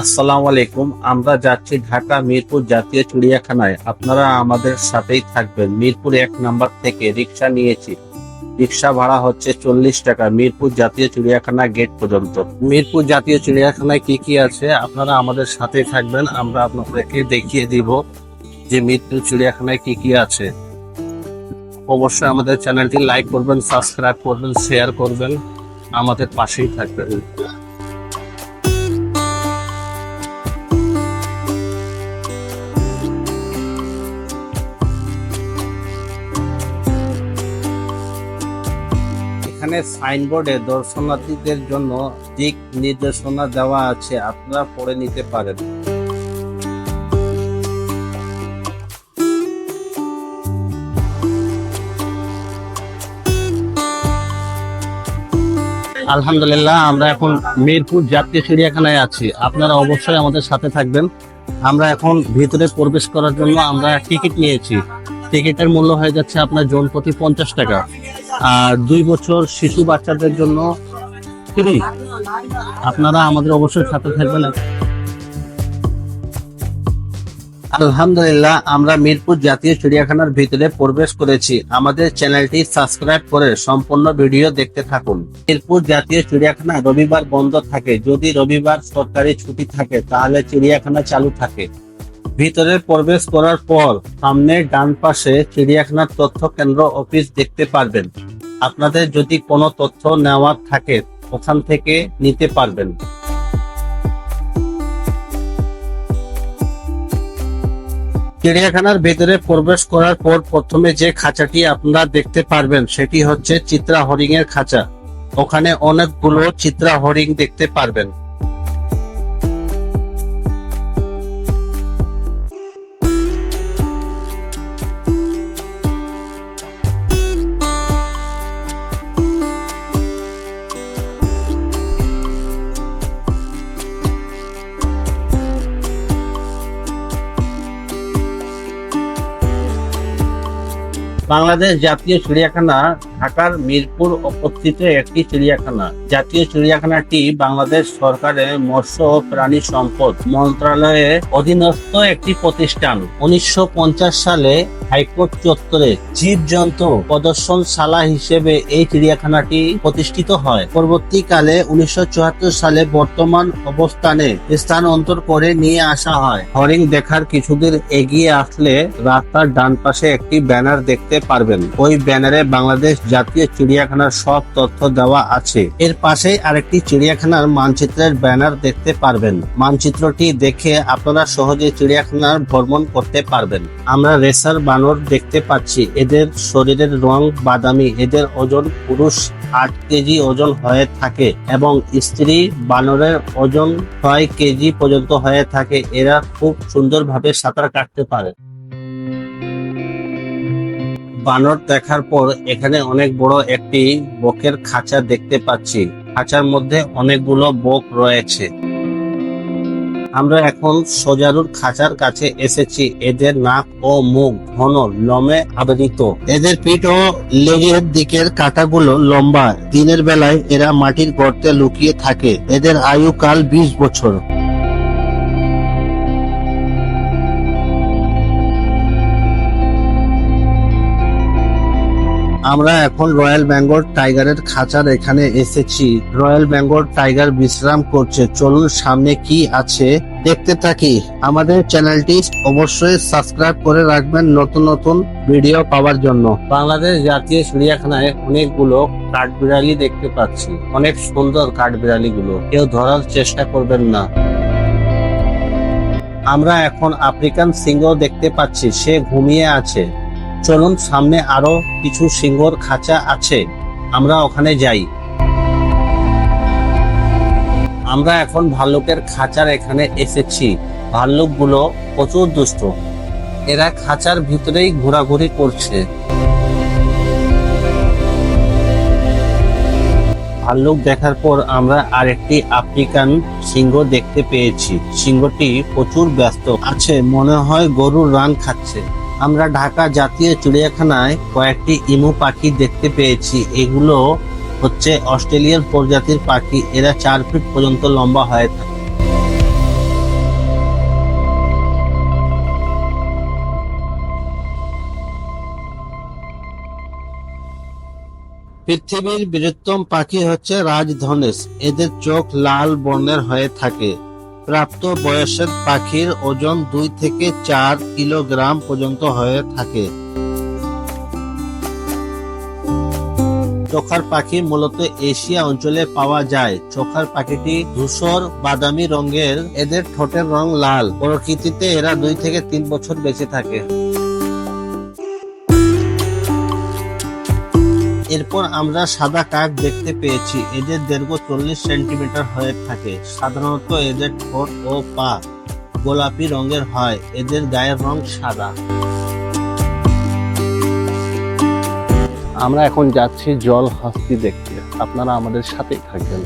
আসসালামু আলাইকুম, আমরা যাচ্ছি ঢাকা মিরপুর জাতীয় চিড়িয়াখানায়। আপনারা আমাদের সাথেই থাকবেন। মিরপুর এক নাম্বার থেকে রিক্সা নিয়েছি। রিক্সা ভাড়া হচ্ছে চল্লিশ টাকা, মিরপুর জাতীয় চিড়িয়াখানা গেট পর্যন্ত। মিরপুর জাতীয় চিড়িয়াখানায় কি কি আছে, আপনারা আমাদের সাথেই থাকবেন। আমরা আপনাদেরকে দেখিয়ে দিব যে মিরপুর চিড়িয়াখানায় কি কি আছে। অবশ্যই আমাদের চ্যানেলটি লাইক করবেন, সাবস্ক্রাইব করবেন, শেয়ার করবেন। আমাদের পাশেই থাকবেন। এখানে সাইনবোর্ডে দর্শনার্থীদের জন্য দিক নির্দেশনা দেওয়া আছে। আপনারা পড়ে নিতে পারেন। আলহামদুলিল্লাহ, আমরা এখন মিরপুর জাতীয় চিড়িয়াখানায় আছি। আপনারা অবশ্যই আমাদের সাথে থাকবেন। আমরা এখন ভিতরে প্রবেশ করার জন্য আমরা টিকিট নিয়েছি। টিকিটের মূল্য হয়ে যাচ্ছে আপনার জন প্রতি পঞ্চাশ টাকা। আর দুই বছর শিশু বাচ্চাদের জন্য ফ্রি। আপনারা আমাদের অবশ্যই সাথে থাকবেন। আলহামদুলিল্লাহ, আমরা মিরপুর জাতীয় চিড়িয়াখানার ভিতরে প্রবেশ করেছি। আমাদের চ্যানেলটি সাবস্ক্রাইব করে সম্পূর্ণ ভিডিও দেখতে থাকুন। মিরপুর জাতীয় চিড়িয়াখানা রবিবার বন্ধ থাকে। যদি রবিবার সরকারি ছুটি থাকে, তাহলে চিড়িয়াখানা চালু থাকে। ভিতরে প্রবেশ করার পর সামনে ডান পাশে চিড়িয়াখানার তথ্য কেন্দ্র অফিস দেখতে পারবেন। আপনাদের যদি কোনো তথ্য নেওয়ার থাকে, ওখান থেকে নিতে পারবেন। চিড়িয়াখানার ভেতরে প্রবেশ করার পর প্রথমে যে খাঁচাটি আপনারা দেখতে পারবেন, সেটি হচ্ছে চিত্রা হরিং এর খাঁচা। ওখানে অনেকগুলো চিত্রা হরিং দেখতে পারবেন। বাংলাদেশ জাতীয় চিড়িয়াখানা ঢাকার মিরপুর অবস্থিত একটি চিড়িয়াখানা। জাতীয় চিড়িয়াখানাটি বাংলাদেশ সরকারের মৎস্য ও প্রাণী সম্পদ মন্ত্রণালয়ের অধীনস্থ একটি প্রতিষ্ঠান। উনিশশো সালে হাইকোর্ট চত্বরে জীবজন্তু প্রদর্শনশালা হিসেবে এই চিড়িয়াখানাটি প্রতিষ্ঠিত হয়। পরবর্তীকালে উনিশশো চুয়াত্তর সালে বর্তমান অবস্থানে স্থানান্তর করে নিয়ে আসা হয়। হরিং দেখার কিছুদূর এগিয়ে আসলে রাস্তার ডান পাশে একটি ব্যানার দেখতে পারবেন। ওই ব্যানারে বাংলাদেশ জাতীয় চিড়িয়াখানার সব তথ্য দেওয়া আছে। এর পাশে আরেকটি চিড়িয়াখানার মানচিত্রের ব্যানার দেখতে পারবেন। মানচিত্রটি দেখে আপনারা সহজে চিড়িয়াখানার ভ্রমণ করতে পারবেন। আমরা রেসার বানর দেখতে পাচ্ছি। এদের শরীরের রং বাদামি। এদের ওজন পুরুষ আট কেজি ওজন হয়ে থাকে এবং স্ত্রী বানরের ওজন ছয় কেজি পর্যন্ত হয়ে থাকে। এরা খুব সুন্দরভাবে সাঁতার কাটতে পারে। বানর দেখার পর এখানে অনেক বড় একটি বকের খাঁচা দেখতে পাচ্ছি। খাঁচার মধ্যে অনেকগুলো বক রয়েছে। আমরা এখন সোজারুর খাঁচার কাছে এসেছি। এদের নাক ও মুখ ঘন লমে আবৃত। এদের পিঠ ও লেজের দিকের কাঁটাগুলো লম্বা। দিনের বেলায় এরা মাটির গর্তে লুকিয়ে থাকে। এদের আয়ুকাল বিশ বছর। আমরা এখন রয়্যাল বেঙ্গল টাইগারের খাঁচার এখানে এসেছি। রয়্যাল বেঙ্গল টাইগার বিশ্রাম করছে। চলুন সামনে কি আছে দেখতে থাকি। আমাদের চ্যানেলটি অবশ্যই সাবস্ক্রাইব করে রাখবেন নতুন নতুন ভিডিও পাওয়ার জন্য। বাংলাদেশ জাতীয় চিড়িয়াখানায় অনেকগুলো কাঠবিড়ালি দেখতে পাচ্ছি। অনেক সুন্দর কাঠবিড়ালি গুলো কেউ ধরার চেষ্টা করবেন না। আমরা এখন আফ্রিকান সিংহ দেখতে পাচ্ছি। সে ঘুমিয়ে আছে। চলুন, সামনে আরও কিছু সিংহর খাঁচা আছে। আমরা ওখানে যাই। আমরা এখন ভাল্লুকের খাঁচার এখানে এসেছি। ভাল্লুকগুলো প্রচুর দুষ্ট। এরা খাঁচার ভিতরেই ঘোরাঘুরি করছে। ভাল্লুক দেখার পর আমরা আরেকটি আফ্রিকান সিংহ দেখতে পেয়েছি। সিংহটি প্রচুর ব্যস্ত। আছে, মনে হয় গরুর রান খাচ্ছে। আমরা ঢাকা জাতীয় চিড়িয়াখানায় কয়েকটি ইমু পাখি দেখতে পেয়েছি। এগুলো হচ্ছে অস্ট্রেলিয়ান প্রজাতির পাখি। এরা চার ফিট পর্যন্ত লম্বা হয়ে থাকে। পৃথিবীর বৃহত্তম পাখি হচ্ছে রাজধনেশ। এদের চোখ লাল বর্ণের হয়ে থাকে। প্রাপ্ত বয়সের পাখির ওজন দুই থেকে চার কিলোগ্রাম পর্যন্ত হয়ে থাকে। চোখার পাখি মূলত এশিয়া অঞ্চলে পাওয়া যায়। চোখার পাখিটি ধূসর, বাদামি রঙের, এদের ঠোঁটের রং লাল। প্রকৃতিতে এরা দুই থেকে তিন বছর বেঁচে থাকে। এরপর আমরা সাদা কাক দেখতে পেয়েছি। এদের দৈর্ঘ্য চল্লিশ সেন্টিমিটার হয়ে থাকে। সাধারণত এদের ঠোঁট ও পা গোলাপি রঙের হয়। এদের গায়ের রং সাদা। আমরা এখন যাচ্ছি জল হস্তি দেখতে। আপনারা আমাদের সাথেই থাকবেন।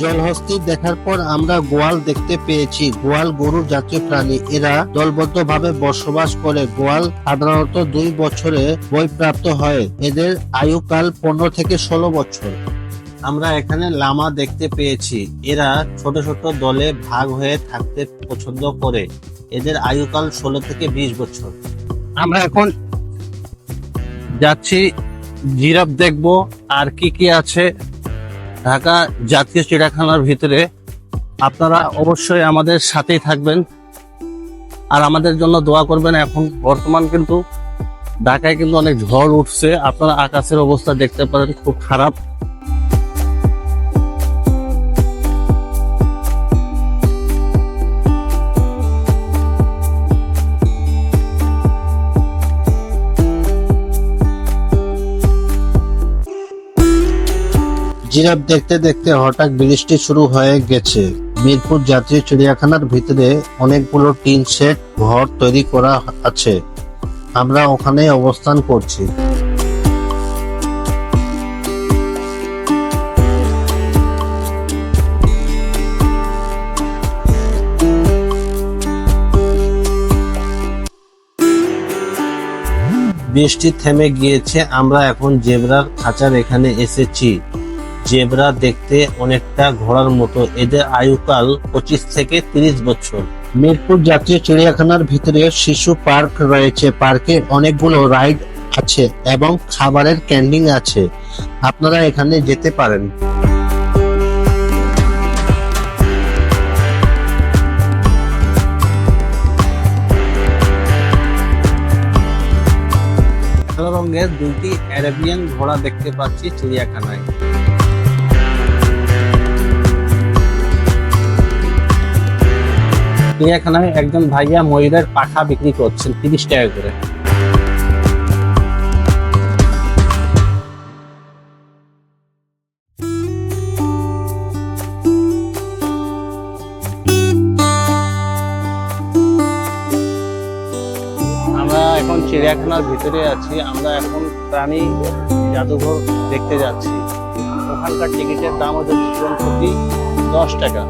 জলহস্তি দেখার পর আমরা গোয়াল দেখতে পেয়েছি। গোয়াল গরু জাতীয় প্রাণী। এরা দলবদ্ধভাবে বসবাস করে। গোয়াল সাধারণত দুই বছরে বইপ্রাপ্ত হয়। এদের আয়ুকাল পনেরো থেকে ষোলো বছর। আমরা এখানে লামা দেখতে পেয়েছি। এরা ছোট ছোট দলে ভাগ হয়ে থাকতে পছন্দ করে। এদের আয়ুকাল ষোলো থেকে বিশ বছর। আমরা এখন যাচ্ছি, জিরাফ দেখব। আর কি কি আছে? ঢাকা জাতীয় চিড়িয়াখানার ভিতরে আপনারা অবশ্যই আমাদের সাথেই থাকবেন। আর আমাদের জন্য দোয়া করবেন, এখন বর্তমান কিন্তু ঢাকায় কিন্তু অনেক ঝড় উঠছে। আপনারা আকাশের অবস্থা দেখতে পারেন, খুব খারাপ। জিরাফ দেখতে দেখতে হঠাৎ বৃষ্টি শুরু হয়ে গেছে। মিরপুর জাতীয় চিড়িয়াখানার ভিতরে অনেকগুলো টিন সেট ঘর তৈরি করা আছে। আমরা ওখানে অবস্থান করছি। বৃষ্টি থেমে গিয়েছে, আমরা এখন জেব্রার খাঁচার এখানে এসেছি। জেব্রা দেখতে অনেকটা ঘোড়ার মতো। এদের আয়ুকাল পঁচিশ থেকে তিরিশ বছর। মিরপুর জাতীয় চিড়িয়াখানার ভিতরে শিশু পার্ক রয়েছে। পার্কে অনেকগুলো রাইড আছে এবং খাবারের ক্যান্ডিং আছে। আপনারা এখানে যেতে পারেন। রঙের দুটি অ্যারাবিয়ান ঘোড়া দেখতে পাচ্ছি চিড়িয়াখানায়। চিড়িয়াখানায় একজন ভাইয়া ময়ূরের পাখা বিক্রি করছেন, তিরিশ টাকা করে। এখন চিড়িয়াখানার ভিতরে আছি, আমরা এখন প্রাণী জাদুঘর দেখতে যাচ্ছি। ওখানকার টিকিটের দাম হচ্ছে প্রতি দশ টাকা।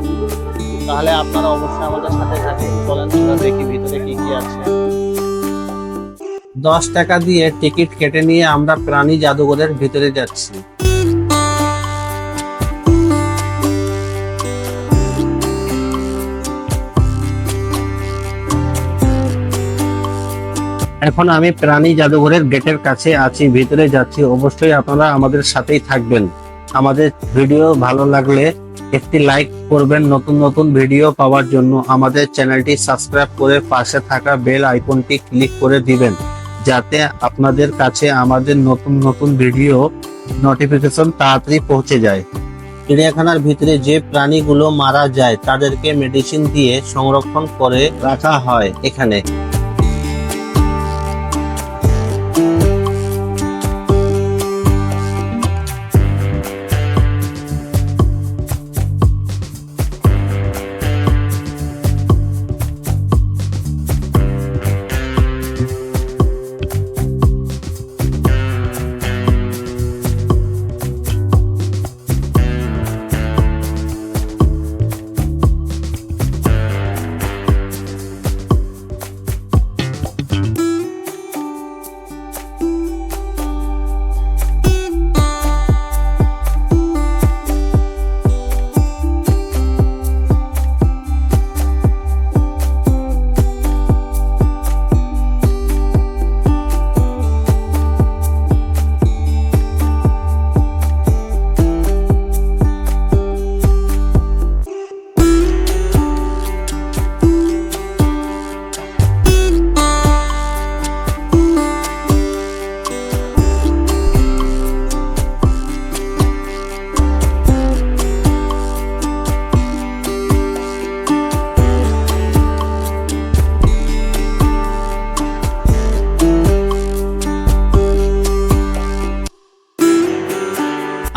তাহলে আপনারা অবশ্যই আমাদের সাথে থাকুন। চলেন দেখি ভিতরে কি কি আছে। দশ টাকা দিয়ে টিকিট কেটে নিয়ে আমরা প্রাণী জাদুঘরের ভিতরে যাচ্ছি। এখন আমি প্রাণী জাদুঘরের গেটের কাছে আছি, ভিতরে যাচ্ছি। অবশ্যই আপনারা আমাদের সাথেই থাকবেন। আমাদের ভিডিও ভালো লাগলে একটি লাইক করবেন নতুন নতুন ভিডিও পাওয়ার জন্য। আমাদের চ্যানেলটি সাবস্ক্রাইব করে পাশে থাকা বেল আইকনটি ক্লিক করে দিবেন, যাতে আপনাদের কাছে আমাদের নতুন নতুন ভিডিও নোটিফিকেশন তাড়াতাড়ি পৌঁছে যায়। চিড়িয়াখানার ভিতরে যে প্রাণীগুলো মারা যায়, তাদেরকে মেডিসিন দিয়ে সংরক্ষণ করে রাখা হয় এখানে।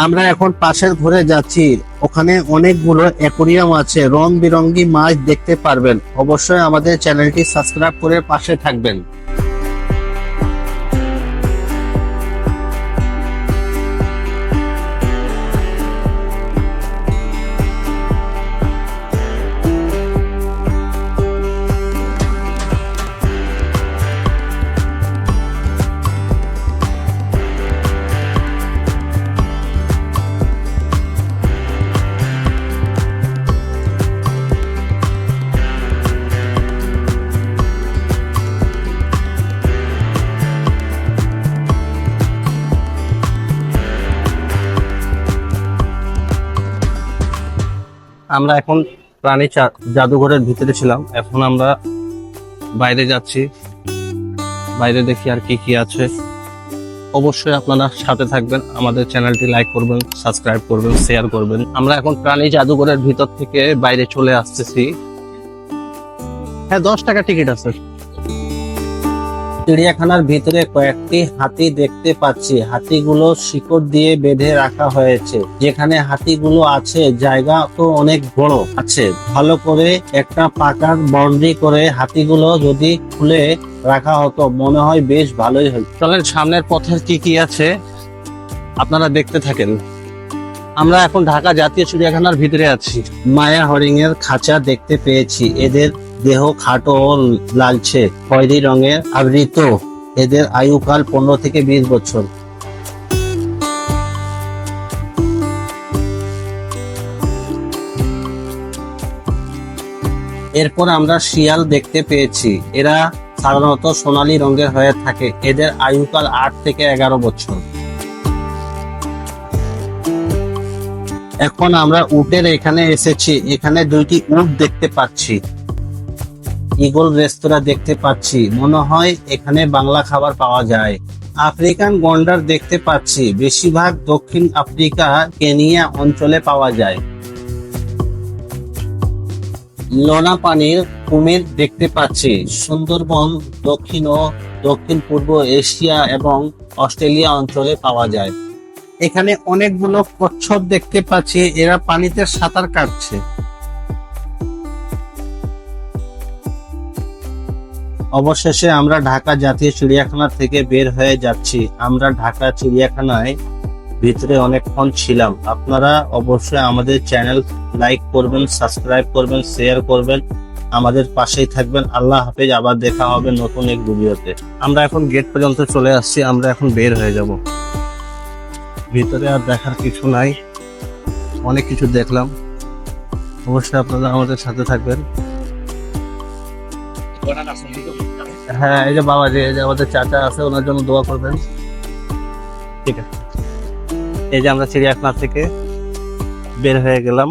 আমরা এখন পাশের ঘরে যাচ্ছি। ওখানে অনেকগুলো অ্যাকোরিয়াম আছে। রং বেরঙ্গি মাছ দেখতে পারবেন। অবশ্যই আমাদের চ্যানেলটি সাবস্ক্রাইব করে পাশে থাকবেন। আমরা এখন প্রাণী জাদুঘরের ভিতরে ছিলাম। এখন আমরা বাইরে যাচ্ছি। বাইরে দেখি আর কি কি আছে। অবশ্যই আপনারা সাথে থাকবেন। আমাদের চ্যানেলটি লাইক করবেন, সাবস্ক্রাইব করবেন, শেয়ার করবেন। আমরা এখন প্রাণী জাদুঘরের ভিতর থেকে বাইরে চলে আসতেছি। হ্যাঁ দশ টাকা টিকিট আছে। চিড়িয়াখানার ভিতরে কয়েকটি হাতি দেখতে পাচ্ছি। হাতিগুলো শিকড় দিয়ে বেঁধে রাখা হয়েছে। যেখানে হাতিগুলো আছে, জায়গা তো অনেক বড় আছে। ভালো করে একটা পাকার বাউন্ডারি করে হাতিগুলো যদি খুলে রাখা হতো, মনে হয় বেশ ভালোই হয় চলেন, সামনের পথের কি কি আছে আপনারা দেখতে থাকেন। আমরা এখন ঢাকা জাতীয় চিড়িয়াখানার ভিতরে আছি। মায়া হরিং এর খাঁচা দেখতে পেয়েছি। এদের দেহ খাটো ও লালচে খয়েরি রঙের আবৃত। এদের আয়ুকাল পনেরো থেকে বিশ বছর। এরপর আমরা শিয়াল দেখতে পেয়েছি। এরা সাধারণত সোনালী রঙের হয়ে থাকে। এদের আয়ুকাল আট থেকে এগারো বছর। এখন আমরা উটের এখানে এসেছি। এখানে দুইটি উট দেখতে পাচ্ছি। ইগল রেস্তোরাঁ দেখতে পাচ্ছি। মনে হয় এখানে বাংলা খাবার পাওয়া যায়। আফ্রিকান গন্ডার দেখতে পাচ্ছি। বেশিরভাগ দক্ষিণ আফ্রিকা, কেনিয়া অঞ্চলে পাওয়া যায়। লোনা পানির কুমির দেখতে পাচ্ছি। সুন্দরবন, দক্ষিণ ও দক্ষিণ পূর্ব এশিয়া এবং অস্ট্রেলিয়া অঞ্চলে পাওয়া যায়। এখানে অনেকগুলো কচ্ছপ দেখতে পাচ্ছি। এরা পানিতে সাঁতার কাটছে। অবশেষে আমরা ঢাকা জাতীয় চিড়িয়াখানা থেকে বের হয়ে যাচ্ছি। আমরা ঢাকা চিড়িয়াখানায় ভিতরে অনেকক্ষণ ছিলাম। আপনারা অবশ্যই আমাদের চ্যানেল লাইক করবেন, সাবস্ক্রাইব করবেন, শেয়ার করবেন। আমাদের পাশেই থাকবেন। আল্লাহ হাফেজ। আবার দেখা হবে নতুন এক ভিডিওতে। আমরা এখন গেট পর্যন্ত চলে আসছি। আমরা এখন বের হয়ে যাব। ভিতরে আর দেখার কিছু নাই। অনেক কিছু দেখলাম। অবশ্যই আপনারা আমাদের সাথে থাকবেন। হ্যাঁ এই যে বাবা যে আমাদের চাচা আছে, ওনার জন্য দোয়া করবেন। ঠিক আছে। এই যে আমরা চিড়িয়াখানা থেকে বের হয়ে গেলাম।